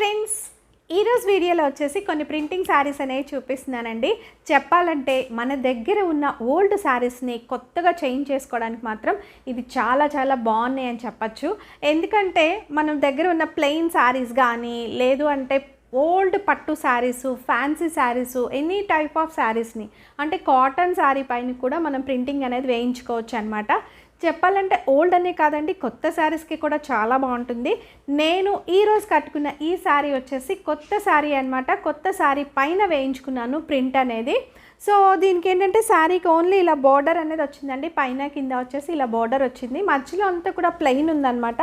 Friends ఈరోజు వీడియోలో వచ్చేసి కొన్ని ప్రింటింగ్ శారీస్ అనేవి చూపిస్తున్నానండి. చెప్పాలంటే మన దగ్గర ఉన్న ఓల్డ్ శారీస్ని కొత్తగా చేంజ్ చేసుకోవడానికి మాత్రం ఇది చాలా చాలా బాగున్నాయి అని చెప్పచ్చు. ఎందుకంటే మనం దగ్గర ఉన్న ప్లెయిన్ శారీస్ కానీ లేదు అంటే ఓల్డ్ పట్టు saris fancy saris any type of శారీస్ని అంటే కాటన్ శారీ పైన కూడా మనం ప్రింటింగ్ అనేది వేయించుకోవచ్చు అనమాట చెప్పాలంటే ఓల్డ్ అనే కాదండి కొత్త శారీస్కి కూడా చాలా బాగుంటుంది. నేను ఈరోజు కట్టుకున్న ఈ శారీ వచ్చేసి కొత్త శారీ అనమాట కొత్త శారీ పైన వేయించుకున్నాను ప్రింట్ అనేది. సో దీనికి ఏంటంటే శారీకి ఓన్లీ ఇలా బార్డర్ అనేది వచ్చిందండి. పైన కింద వచ్చేసి ఇలా బార్డర్ వచ్చింది. మధ్యలో అంతా కూడా ప్లెయిన్ ఉందన్నమాట.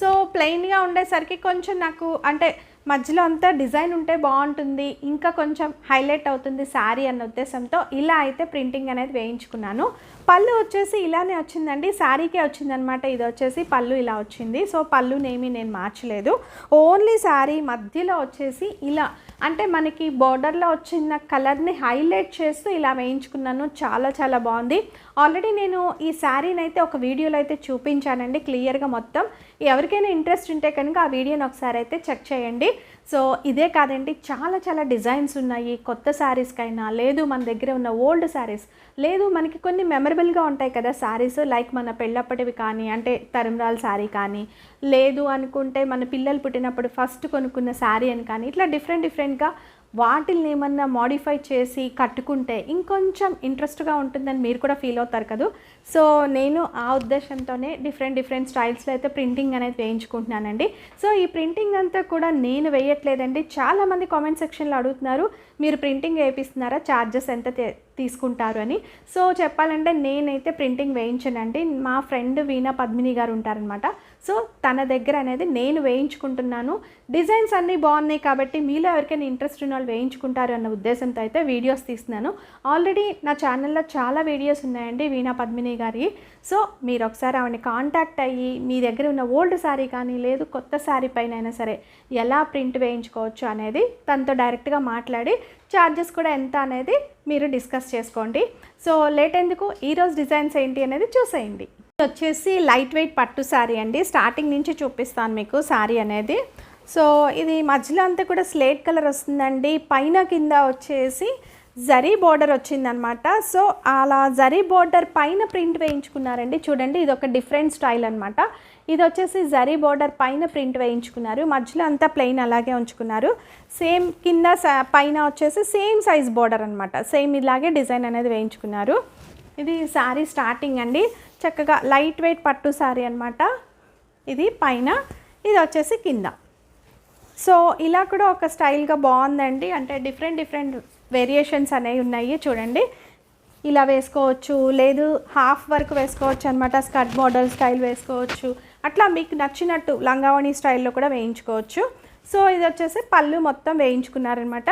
సో ప్లెయిన్గా ఉండేసరికి కొంచెం నాకు అంటే మధ్యలో అంతా డిజైన్ ఉంటే బాగుంటుంది. ఇంకా కొంచెం హైలైట్ అవుతుంది శారీ అన్న ఉద్దేశంతో ఇలా అయితే ప్రింటింగ్ అనేది వేయించుకున్నాను. పళ్ళు వచ్చేసి ఇలానే వచ్చిందండి. శారీకే వచ్చిందనమాట ఇది వచ్చేసి పళ్ళు ఇలా వచ్చింది. సో పళ్ళునేమి నేను మార్చలేదు. ఓన్లీ శారీ మధ్యలో వచ్చేసి ఇలా అంటే మనకి బార్డర్లో వచ్చిన కలర్ని హైలైట్ చేస్తూ ఇలా వేయించుకున్నాను. చాలా చాలా బాగుంది. ఆల్రెడీ నేను ఈ శారీని అయితే ఒక వీడియోలో అయితే చూపించానండి క్లియర్గా మొత్తం. ఎవరికైనా ఇంట్రెస్ట్ ఉంటే కనుక ఆ వీడియోని ఒకసారి అయితే చెక్ చేయండి. సో ఇదే కాదండి చాలా చాలా డిజైన్స్ ఉన్నాయి. కొత్త శారీస్కైనా లేదు మన దగ్గర ఉన్న ఓల్డ్ శారీస్ లేదు మనకి కొన్ని మెమరబుల్గా ఉంటాయి కదా శారీస్ లైక్ మన పెళ్ళప్పటివి కానీ అంటే తరంరాల శారీ కానీ లేదు అనుకుంటే మన పిల్లలు పుట్టినప్పుడు ఫస్ట్ కొనుక్కున్న శారీ అని కానీ ఇట్లా డిఫరెంట్ డిఫరెంట్గా వాటిల్ని ఏమన్నా మాడిఫై చేసి కట్టుకుంటే ఇంకొంచెం ఇంట్రెస్ట్గా ఉంటుందని మీరు కూడా ఫీల్ అవుతారు కదా? సో నేను ఆ ఉద్దేశంతోనే డిఫరెంట్ డిఫరెంట్ స్టైల్స్లో అయితే ప్రింటింగ్ అనేది వేయించుకుంటున్నానండి. సో ఈ ప్రింటింగ్ అంతా కూడా నేను వేయట్లేదండి. చాలామంది కామెంట్ సెక్షన్లో అడుగుతున్నారు మీరు ప్రింటింగ్ వేయిస్తున్నారా ఛార్జెస్ ఎంత తీసుకుంటారు అని. సో చెప్పాలంటే నేనైతే ప్రింటింగ్ వేయించనండి. మా ఫ్రెండ్ వీణా పద్మిని గారు ఉంటారనమాట. సో తన దగ్గర అనేది నేను వేయించుకుంటున్నాను. డిజైన్స్ అన్నీ బాగున్నాయి కాబట్టి మీలో ఎవరికైనా ఇంట్రెస్ట్ ఉన్న వాళ్ళు వేయించుకుంటారు అన్న ఉద్దేశంతో అయితే వీడియోస్ తీస్తున్నాను. ఆల్రెడీ నా ఛానల్లో చాలా వీడియోస్ ఉన్నాయండి వీణా పద్మిని గారి. సో మీరు ఒకసారి ఆవిడని కాంటాక్ట్ అయ్యి మీ దగ్గర ఉన్న ఓల్డ్ శారీ కానీ లేదు కొత్త శారీ పైన అయినా సరే ఎలా ప్రింట్ వేయించుకోవచ్చు అనేది తనతో డైరెక్ట్గా మాట్లాడి ఛార్జెస్ కూడా ఎంత అనేది మీరు డిస్కస్ చేసుకోండి. సో లేట్ ఎందుకు? ఈరోజు డిజైన్స్ ఏంటి అనేది చూసేయండి. వచ్చేసి లైట్ వెయిట్ పట్టు శారీ అండి. స్టార్టింగ్ నుంచి చూపిస్తాను మీకు శారీ అనేది. సో ఇది మధ్యలో అంతా కూడా స్లేట్ కలర్ వస్తుందండి. పైన కింద వచ్చేసి జరీ బోర్డర్ వచ్చిందనమాట. సో అలా జరీ బోర్డర్ పైన ప్రింట్ వేయించుకున్నారండి. చూడండి ఇది ఒక డిఫరెంట్ స్టైల్ అనమాట. ఇది వచ్చేసి జరీ బోర్డర్ పైన ప్రింట్ వేయించుకున్నారు. మధ్యలో అంతా ప్లెయిన్ అలాగే ఉంచుకున్నారు. సేమ్ కింద స- పైన వచ్చేసి సేమ్ సైజ్ బోర్డర్ అనమాట సేమ్ ఇలాగే డిజైన్ అనేది వేయించుకున్నారు. ఇది శారీ స్టార్టింగ్ అండి. చక్కగా లైట్ వెయిట్ పట్టు శారీ అనమాట ఇది పైన. ఇది వచ్చేసి కింద. సో ఇలా కూడా ఒక స్టైల్గా బాగుందండి. అంటే డిఫరెంట్ డిఫరెంట్ వేరియేషన్స్ అనేవి ఉన్నాయి చూడండి. ఇలా వేసుకోవచ్చు. లేదు హాఫ్ వర్క్ వేసుకోవచ్చు అనమాట స్కర్ట్ మోడల్ స్టైల్ వేసుకోవచ్చు. అట్లా మీకు నచ్చినట్టు లంగావణి స్టైల్లో కూడా వేయించుకోవచ్చు. సో ఇది వచ్చేసి పళ్ళు మొత్తం వేయించుకున్నారనమాట.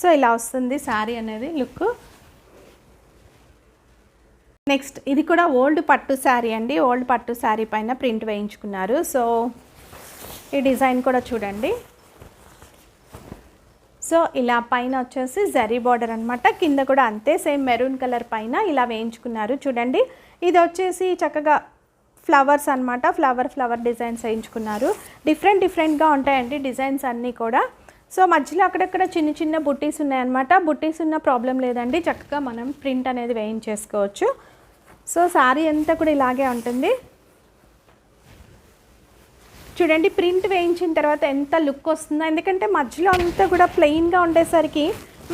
సో ఇలా వస్తుంది శారీ అనేది లుక్. నెక్స్ట్ ఇది కూడా ఓల్డ్ పట్టు శారీ అండి. ఓల్డ్ పట్టు శారీ పైన ప్రింట్ వేయించుకున్నారు. సో ఈ డిజైన్ కూడా చూడండి. సో ఇలా పైన వచ్చేసి జరీ బార్డర్ అనమాట. కింద కూడా అంతే సేమ్ మెరూన్ కలర్ పైన ఇలా వేయించుకున్నారు. చూడండి ఇది వచ్చేసి చక్కగా ఫ్లవర్స్ అన్నమాట. ఫ్లవర్ ఫ్లవర్ డిజైన్స్ వేయించుకున్నారు. డిఫరెంట్ డిఫరెంట్గా ఉంటాయండి డిజైన్స్ అన్నీ కూడా. సో మధ్యలో అక్కడక్కడ చిన్న చిన్న బుట్టీస్ ఉన్నాయన్నమాట. బుట్టీస్ ఉన్న ప్రాబ్లం లేదండి. చక్కగా మనం ప్రింట్ అనేది వేయించేసుకోవచ్చు. సో శారీ అంతా కూడా ఇలాగే ఉంటుంది. చూడండి ప్రింట్ వేయించిన తర్వాత ఎంత లుక్ వస్తుందో. ఎందుకంటే మధ్యలో అంతా కూడా ప్లెయిన్గా ఉండేసరికి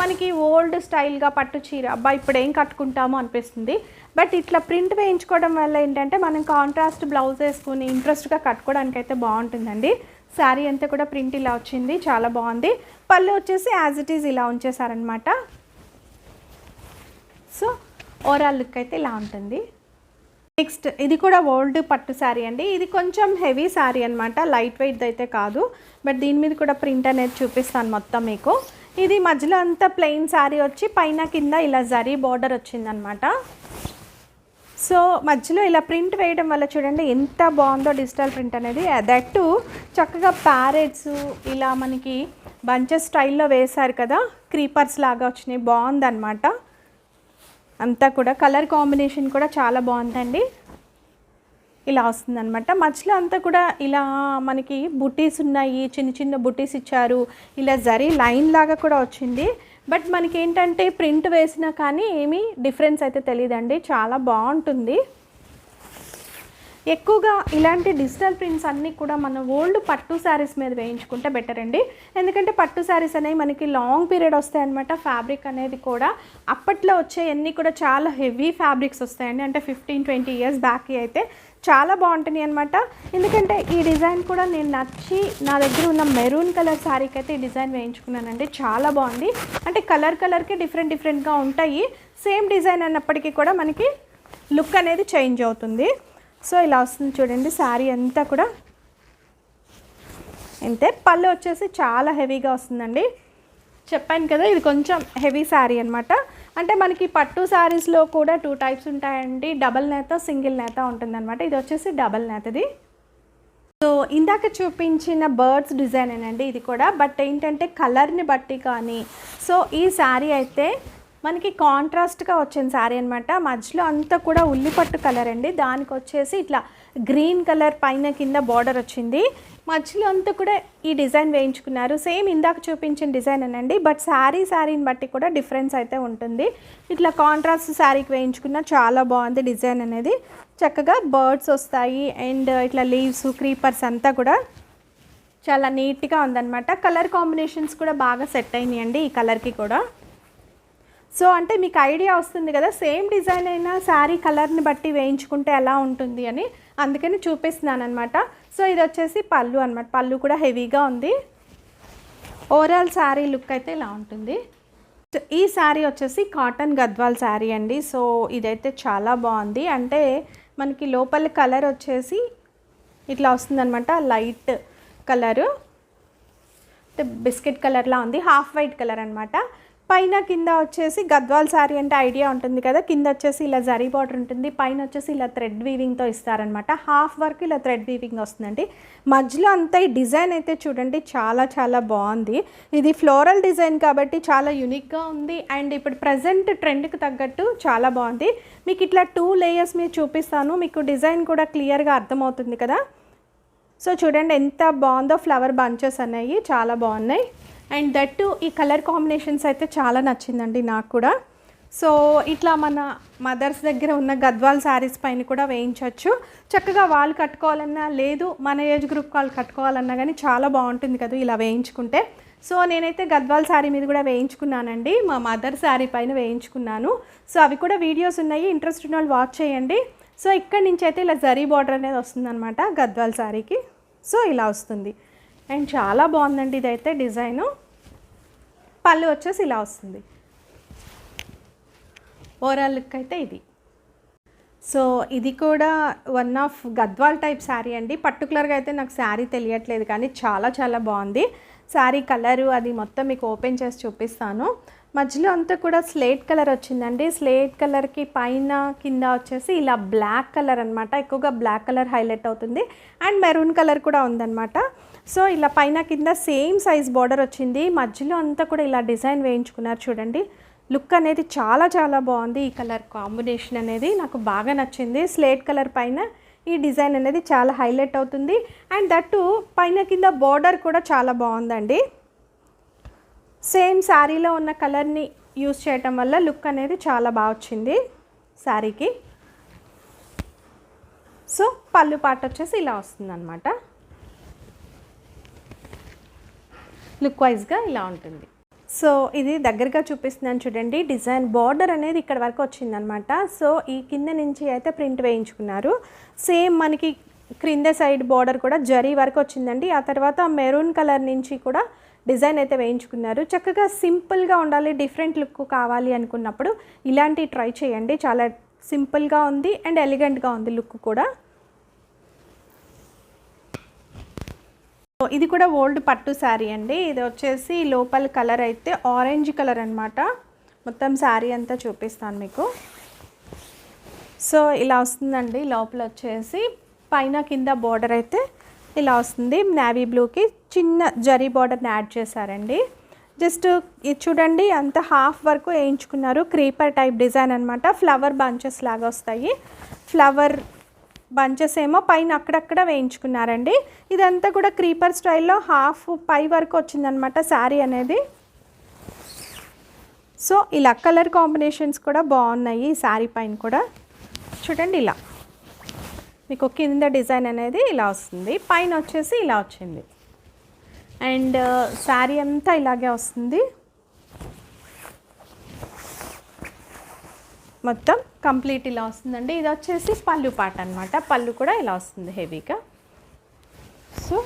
మనకి ఓల్డ్ స్టైల్గా పట్టు చీర అబ్బా ఇప్పుడు ఏం కట్టుకుంటామో అనిపిస్తుంది. బట్ ఇట్లా ప్రింట్ వేయించుకోవడం వల్ల ఏంటంటే మనం కాంట్రాస్ట్ బ్లౌజ్ వేసుకుని ఇంట్రెస్ట్గా కట్టుకోవడానికి అయితే బాగుంటుందండి. శారీ అంతా కూడా ప్రింట్ ఇలా వచ్చింది చాలా బాగుంది. పళ్ళు వచ్చేసి యాజ్ ఇట్ ఈజ్ ఇలా ఉంచేసారనమాట సో ఓవరాల్ లుక్ అయితే ఇలా ఉంటుంది. నెక్స్ట్ ఇది కూడా ఓల్డ్ పట్టు శారీ అండి. ఇది కొంచెం హెవీ శారీ అనమాట లైట్ వెయిట్ది అయితే కాదు. బట్ దీని మీద కూడా ప్రింట్ అనేది చూపిస్తాను మొత్తం మీకు. ఇది మధ్యలో అంతా ప్లెయిన్ శారీ వచ్చి పైన కింద ఇలా జరీ బార్డర్ వచ్చిందనమాట. సో మధ్యలో ఇలా ప్రింట్ వేయడం వల్ల చూడండి ఎంత బాగుందో డిజిటల్ ప్రింట్ అనేది. దట్టు చక్కగా ప్యారెట్స్ ఇలా మనకి బంచెస్ స్టైల్లో వేశారు కదా క్రీపర్స్ లాగా వచ్చినాయి. బాగుందన్నమాట అంతా కూడా కలర్ కాంబినేషన్ కూడా చాలా బాగుందండి. ఇలా వస్తుంది అనమాట మధ్యలో అంతా కూడా ఇలా మనకి బుటీస్ ఉన్నాయి చిన్న చిన్న బుటీస్ ఇచ్చారు ఇలా జరీ లైన్ లాగా కూడా వచ్చింది. బట్ మనకి ఏంటంటే ప్రింట్ వేసినా కానీ ఏమీ డిఫరెన్స్ అయితే తెలియదండి చాలా బాగుంటుంది. ఎక్కువగా ఇలాంటి డిజిటల్ ప్రింట్స్ అన్నీ కూడా మన ఓల్డ్ పట్టు శారీస్ మీద వేయించుకుంటే బెటర్ అండి. ఎందుకంటే పట్టు శారీస్ అనేవి మనకి లాంగ్ పీరియడ్ వస్తాయన్నమాట ఫ్యాబ్రిక్ అనేది కూడా అప్పట్లో వచ్చే అన్నీ కూడా చాలా హెవీ ఫ్యాబ్రిక్స్ వస్తాయండి. అంటే ఫిఫ్టీన్ ట్వంటీ ఇయర్స్ బ్యాక్ అయితే చాలా బాగుంటుంది అనమాట ఎందుకంటే ఈ డిజైన్ కూడా నేను నచ్చి నా దగ్గర ఉన్న మెరూన్ కలర్ శారీకి అయితే ఈ డిజైన్ వేయించుకున్నానండి. చాలా బాగుంది. అంటే కలర్ కలర్కి డిఫరెంట్ డిఫరెంట్గా ఉంటాయి. సేమ్ డిజైన్ అన్నప్పటికీ కూడా మనకి లుక్ అనేది చేంజ్ అవుతుంది. సో ఇలా వస్తుంది చూడండి శారీ అంతా కూడా. అంతే పళ్ళు వచ్చేసి చాలా హెవీగా వస్తుందండి. చెప్పాను కదా ఇది కొంచెం హెవీ శారీ అనమాట అంటే మనకి పట్టు శారీస్లో కూడా టూ టైప్స్ ఉంటాయండి. డబల్ నేత సింగిల్ నేత ఉంటుందన్నమాట. ఇది వచ్చేసి డబల్ నేతది. సో ఇందాక చూపించిన బర్డ్స్ డిజైన్ అండి ఇది కూడా. బట్ ఏంటంటే కలర్ని బట్టి కానీ సో ఈ శారీ అయితే మనకి కాంట్రాస్ట్గా వచ్చిన శారీ అనమాట మధ్యలో అంతా కూడా ఉల్లిపట్టు కలర్ అండి. దానికి వచ్చేసి ఇట్లా గ్రీన్ కలర్ పైన కింద బార్డర్ వచ్చింది. మధ్యలో అంతా కూడా ఈ డిజైన్ వేయించుకున్నారు. సేమ్ ఇందాక చూపించిన డిజైన్ అనండి. బట్ శారీ శారీని బట్టి కూడా డిఫరెన్స్ అయితే ఉంటుంది. ఇట్లా కాంట్రాస్ట్ శారీకి వేయించుకున్న చాలా బాగుంది డిజైన్ అనేది. చక్కగా బర్డ్స్ వస్తాయి. అండ్ ఇట్లా లీవ్స్ క్రీపర్స్ అంతా కూడా చాలా నీట్గా ఉందన్నమాట. కలర్ కాంబినేషన్స్ కూడా బాగా సెట్ అయినాయండి ఈ కలర్కి కూడా. సో అంటే మీకు ఐడియా వస్తుంది కదా సేమ్ డిజైన్ అయినా శారీ కలర్ని బట్టి వేయించుకుంటే ఎలా ఉంటుంది అని అందుకని చూపిస్తున్నాను అనమాట సో ఇది వచ్చేసి పళ్ళు అనమాట పళ్ళు కూడా హెవీగా ఉంది. ఓవరాల్ శారీ లుక్ అయితే ఇలా ఉంటుంది. సో ఈ శారీ వచ్చేసి కాటన్ గద్వాల్ శారీ అండి. సో ఇదైతే చాలా బాగుంది. అంటే మనకి లోపల కలర్ వచ్చేసి ఇట్లా వస్తుందన్నమాట లైట్ కలరు. బిస్కెట్ కలర్లా ఉంది హాఫ్ వైట్ కలర్ అనమాట పైన కింద వచ్చేసి గద్వాల్ శారీ అంటే ఐడియా ఉంటుంది కదా కింద వచ్చేసి ఇలా జరీ బార్డర్ ఉంటుంది పైన వచ్చేసి ఇలా థ్రెడ్ వీవింగ్తో ఇస్తారనమాట హాఫ్ వరకు ఇలా థ్రెడ్ వీవింగ్ వస్తుందండి. మధ్యలో అంతా ఈ డిజైన్ అయితే చూడండి చాలా చాలా బాగుంది. ఇది ఫ్లోరల్ డిజైన్ కాబట్టి చాలా యూనిక్గా ఉంది. అండ్ ఇప్పుడు ప్రజెంట్ ట్రెండ్కి తగ్గట్టు చాలా బాగుంది. మీకు ఇట్లా టూ లేయర్స్ మీద చూపిస్తాను. మీకు డిజైన్ కూడా క్లియర్గా అర్థమవుతుంది కదా. సో చూడండి ఎంత బాగుందో ఫ్లవర్ బంచెస్ అనేవి చాలా బాగున్నాయి. అండ్ దట్ ఈ కలర్ కాంబినేషన్స్ అయితే చాలా నచ్చిందండి నాకు కూడా. సో ఇట్లా మన మదర్స్ దగ్గర ఉన్న గద్వాల్ శారీస్ పైన కూడా వేయించవచ్చు చక్కగా వాళ్ళు కట్టుకోవాలన్నా లేదు మన ఏజ్ గ్రూప్ వాళ్ళు కట్టుకోవాలన్నా కానీ చాలా బాగుంటుంది కదా ఇలా వేయించుకుంటే. సో నేనైతే గద్వాల్ శారీ మీద కూడా వేయించుకున్నానండి. మా మదర్ శారీ పైన వేయించుకున్నాను. సో అవి కూడా వీడియోస్ ఉన్నాయి. ఇంట్రెస్ట్ ఉన్న వాళ్ళు వాచ్ చేయండి. సో ఇక్కడి నుంచి అయితే ఇలా జరీ బార్డర్ అనేది వస్తుందన్నమాట గద్వాల్ శారీకి. సో ఇలా వస్తుంది. అండ్ చాలా బాగుందండి ఇదైతే డిజైను. పళ్ళు వచ్చేసి ఇలా వస్తుంది. ఓవరాల్ లుక్ అయితే ఇది. సో ఇది కూడా one of Gadwal type sari అండి. పర్టికులర్గా అయితే నాకు శారీ తెలియట్లేదు కానీ చాలా చాలా బాగుంది. శారీ కలరు అది మొత్తం మీకు ఓపెన్ చేసి చూపిస్తాను. మధ్యలో అంతా కూడా స్లేట్ కలర్ వచ్చిందండి. స్లేట్ కలర్కి పైన కింద వచ్చేసి ఇలా బ్లాక్ కలర్ అనమాట ఎక్కువగా బ్లాక్ కలర్ హైలైట్ అవుతుంది. అండ్ మెరూన్ కలర్ కూడా ఉందన్నమాట. సో ఇలా పైన కింద సేమ్ సైజ్ బార్డర్ వచ్చింది. మధ్యలో అంతా కూడా ఇలా డిజైన్ వేయించుకున్నారు చూడండి. లుక్ అనేది చాలా చాలా బాగుంది. ఈ కలర్ కాంబినేషన్ అనేది నాకు బాగా నచ్చింది. స్లేట్ కలర్ పైన ఈ డిజైన్ అనేది చాలా హైలైట్ అవుతుంది. అండ్ దట్టు పైన కింద బార్డర్ కూడా చాలా బాగుందండి. సేమ్ శారీలో ఉన్న కలర్ని యూస్ చేయటం వల్ల లుక్ అనేది చాలా బాగా వచ్చింది శారీకి. సో పళ్ళు పాట వచ్చేసి ఇలా వస్తుంది లుక్ వైజ్గా ఇలా ఉంటుంది. సో ఇది దగ్గరగా చూపిస్తున్నాను చూడండి. డిజైన్ బార్డర్ అనేది ఇక్కడ వరకు వచ్చిందనమాట. సో ఈ కింద నుంచి అయితే ప్రింట్ వేయించుకున్నారు. సేమ్ మనకి క్రింద సైడ్ బార్డర్ కూడా జరీ వరకు వచ్చిందండి. ఆ తర్వాత మెరూన్ కలర్ నుంచి కూడా డిజైన్ అయితే వేయించుకున్నారు. చక్కగా సింపుల్గా ఉండాలి డిఫరెంట్ లుక్ కావాలి అనుకున్నప్పుడు ఇలాంటి ట్రై చేయండి. చాలా సింపుల్గా ఉంది అండ్ ఎలిగెంట్గా ఉంది లుక్ కూడా. ఇది కూడా ఓల్డ్ పట్టు శారీ అండి. ఇది వచ్చేసి లోపల కలర్ అయితే ఆరెంజ్ కలర్ అనమాట మొత్తం శారీ అంతా చూపిస్తాను మీకు. సో ఇలా వస్తుందండి. లోపల వచ్చేసి పైన కింద బార్డర్ అయితే ఇలా వస్తుంది. నావీ బ్లూకి చిన్న జరీ బార్డర్ని యాడ్ చేశారండి. జస్ట్ ఇది చూడండి అంత హాఫ్ వరకు వేయించుకున్నారు. క్రీపర్ టైప్ డిజైన్ అనమాట ఫ్లవర్ బంచెస్ లాగా వస్తాయి. ఫ్లవర్ బంచెస్ ఏమో పైన అక్కడక్కడ వేయించుకున్నారండి. ఇదంతా కూడా క్రీపర్ స్టైల్లో హాఫ్ పై వరకు వచ్చిందనమాట శారీ అనేది. సో ఇలా కలర్ కాంబినేషన్స్ కూడా బాగున్నాయి ఈ శారీ పైన కూడా. చూడండి ఇలా. మీకు కింద డిజైన్ అనేది ఇలా వస్తుంది. పైన వచ్చేసి ఇలా వచ్చింది. అండ్ శారీ అంతా ఇలాగే వస్తుంది. మొత్తం కంప్లీట్ ఇలా వస్తుందండి. ఇది వచ్చేసి పళ్ళు పాట అనమాట పళ్ళు కూడా ఇలా వస్తుంది హెవీగా. సో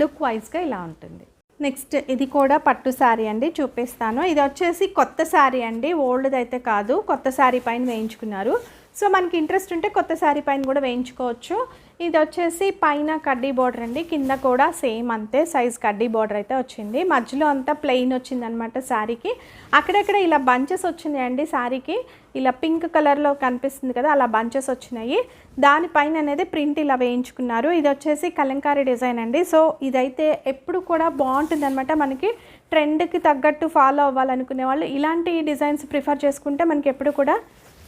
లుక్ వైజ్గా ఇలా ఉంటుంది. నెక్స్ట్ ఇది కూడా పట్టు శారీ అండి. చూపిస్తాను. ఇది వచ్చేసి కొత్త శారీ అండి. ఓల్డ్ది అయితే కాదు. కొత్త శారీ పైన వేయించుకున్నారు. సో మనకి ఇంట్రెస్ట్ ఉంటే కొత్త శారీ పైన కూడా వేయించుకోవచ్చు. ఇది వచ్చేసి పైన కడ్డీ బార్డర్ అండి. కింద కూడా సేమ్ అంతే సైజ్ కడ్డీ బార్డర్ అయితే వచ్చింది. మధ్యలో అంతా ప్లెయిన్ వచ్చిందనమాట శారీకి. అక్కడక్కడ ఇలా బంచెస్ వచ్చినాయండి శారీకి. ఇలా పింక్ కలర్లో కనిపిస్తుంది కదా అలా బంచెస్ వచ్చినాయి. దానిపైన అనేది ప్రింట్ ఇలా వేయించుకున్నారు. ఇది వచ్చేసి కలంకారీ డిజైన్ అండి. సో ఇదైతే ఎప్పుడు కూడా బాగుంటుంది అనమాట మనకి ట్రెండ్కి తగ్గట్టు ఫాలో అవ్వాలనుకునే వాళ్ళు ఇలాంటి డిజైన్స్ ప్రిఫర్ చేసుకుంటే మనకి ఎప్పుడు కూడా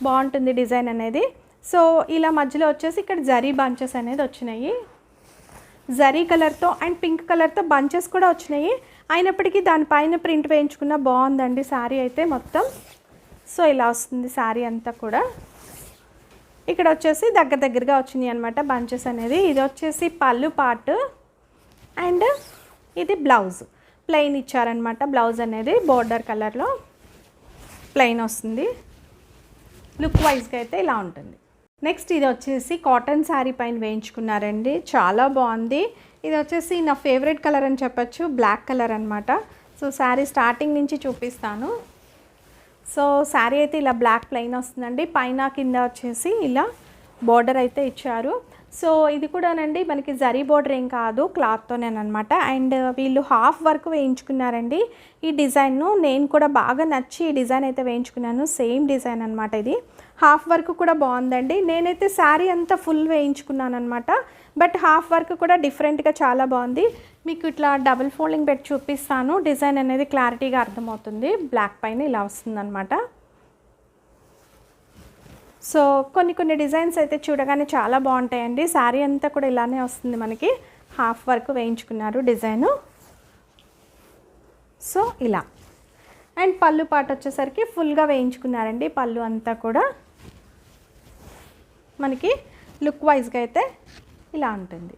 బాగుంటుంది డిజైన్ అనేది. సో ఇలా మధ్యలో వచ్చేసి ఇక్కడ జరీ బంచెస్ అనేది వచ్చినాయి. జరీ కలర్తో అండ్ పింక్ కలర్తో బంచెస్ కూడా వచ్చినాయి. అయినప్పటికీ దానిపైన ప్రింట్ వేయించుకున్న బాగుందండి శారీ అయితే మొత్తం. సో ఇలా వస్తుంది శారీ అంతా కూడా. ఇక్కడ వచ్చేసి దగ్గర దగ్గరగా వచ్చినాయి అనమాట బంచెస్ అనేది. ఇది వచ్చేసి పళ్ళు పార్ట్ అండ్ ఇది బ్లౌజ్. ప్లెయిన్ ఇచ్చారనమాట బ్లౌజ్ అనేది బోర్డర్ కలర్లో. ప్లెయిన్ వస్తుంది. లుక్ వైజ్గా అయితే ఇలా ఉంటుంది. నెక్స్ట్ ఇది వచ్చేసి కాటన్ శారీ పైన వేయించుకున్నారండి. చాలా బాగుంది. ఇది వచ్చేసి నా ఫేవరెట్ కలర్ అని చెప్పొచ్చు. బ్లాక్ కలర్ అనమాట సో శారీ స్టార్టింగ్ నుంచి చూపిస్తాను. సో శారీ అయితే ఇలా బ్లాక్ ప్లెయిన్ వస్తుందండి. పైన కింద వచ్చేసి ఇలా బార్డర్ అయితే ఇచ్చారు. సో ఇది కూడానండి మనకి జరీ బోర్డర్ ఏం కాదు క్లాత్తోనేనమాట అండ్ వీళ్ళు హాఫ్ వర్క్ వేయించుకున్నారండి. ఈ డిజైన్ను నేను కూడా బాగా నచ్చి ఈ డిజైన్ అయితే వేయించుకున్నాను. సేమ్ డిజైన్ అనమాట ఇది. హాఫ్ వర్క్ కూడా బాగుందండి. నేనైతే శారీ అంతా ఫుల్ వేయించుకున్నాను అనమాట బట్ హాఫ్ వర్క్ కూడా డిఫరెంట్గా చాలా బాగుంది. మీకు ఇట్లా డబుల్ ఫోల్డింగ్ పెట్టి చూపిస్తాను. డిజైన్ అనేది క్లారిటీగా అర్థమవుతుంది. బ్లాక్ పైన ఇలా వస్తుందన్నమాట. సో కొన్ని కొన్ని డిజైన్స్ అయితే చూడగానే చాలా బాగుంటాయండి. శారీ అంతా కూడా ఇలానే వస్తుంది మనకి. హాఫ్ వర్క్ వేయించుకున్నారు డిజైను. సో ఇలా. అండ్ పళ్ళు పాట వచ్చేసరికి ఫుల్గా వేయించుకున్నారండి పళ్ళు అంతా కూడా. మనకి లుక్ వైజ్గా అయితే ఇలా ఉంటుంది.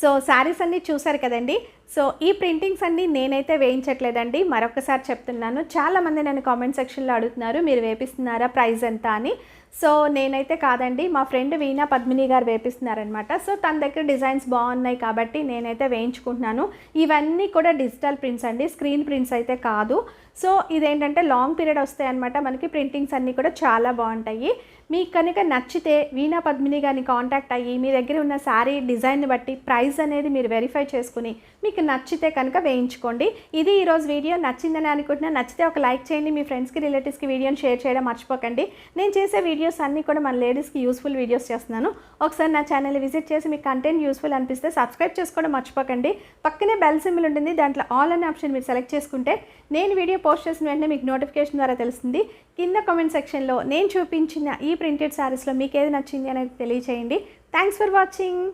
సో శారీస్ అన్నీ చూసారు కదండి. సో ఈ ప్రింటింగ్స్ అన్నీ నేనైతే వేయించట్లేదండి. మరొకసారి చెప్తున్నాను. చాలామంది నన్ను కామెంట్ సెక్షన్లో అడుగుతున్నారు మీరు వేపిస్తున్నారా? ప్రైస్ ఎంత? అని. సో నేనైతే కాదండి. మా ఫ్రెండ్ వీణా పద్మిని గారు వేపిస్తున్నారనమాట సో తన దగ్గర డిజైన్స్ బాగున్నాయి కాబట్టి నేనైతే వేయించుకుంటున్నాను. ఇవన్నీ కూడా డిజిటల్ ప్రింట్స్ అండి. స్క్రీన్ ప్రింట్స్ అయితే కాదు. సో ఇదేంటంటే లాంగ్ పీరియడ్ వస్తాయన్నమాట. మనకి ప్రింటింగ్స్ అన్నీ కూడా చాలా బాగుంటాయి. మీకు కనుక నచ్చితే వీణా పద్మిని గారిని కాంటాక్ట్ అయ్యి మీ దగ్గర ఉన్న శారీ డిజైన్ని బట్టి ప్రైస్ అనేది మీరు వెరిఫై చేసుకుని మీకు మీకు నచ్చితే కనుక వేయించుకోండి. ఇది ఈరోజు వీడియో నచ్చిందని అనుకుంటున్నా నచ్చితే ఒక లైక్ చేయండి మీ ఫ్రెండ్స్కి రిలేటివ్స్కి వీడియోని షేర్ చేయడం మర్చిపోకండి. నేను చేసే వీడియోస్ అన్నీ కూడా మన లేడీస్కి యూస్ఫుల్ వీడియోస్ చేస్తున్నాను. ఒకసారి నా ఛానల్ విజిట్ చేసి మీకు కంటెంట్ యూస్ఫుల్ అనిపిస్తే సబ్స్క్రైబ్ చేసుకోవడం మర్చిపోకండి. పక్కనే బెల్ సింబల్ ఉంటుంది దాంట్లో ఆల్ అనే ఆప్షన్ మీరు సెలెక్ట్ చేసుకుంటే నేను వీడియో పోస్ట్ చేసిన వెంటనే మీకు నోటిఫికేషన్ ద్వారా తెలుస్తుంది. కింద కామెంట్ సెక్షన్లో నేను చూపించిన ఈ ప్రింటెడ్ శారీస్లో మీకు ఏది నచ్చింది అనేది తెలియచేయండి. Thanks for watching.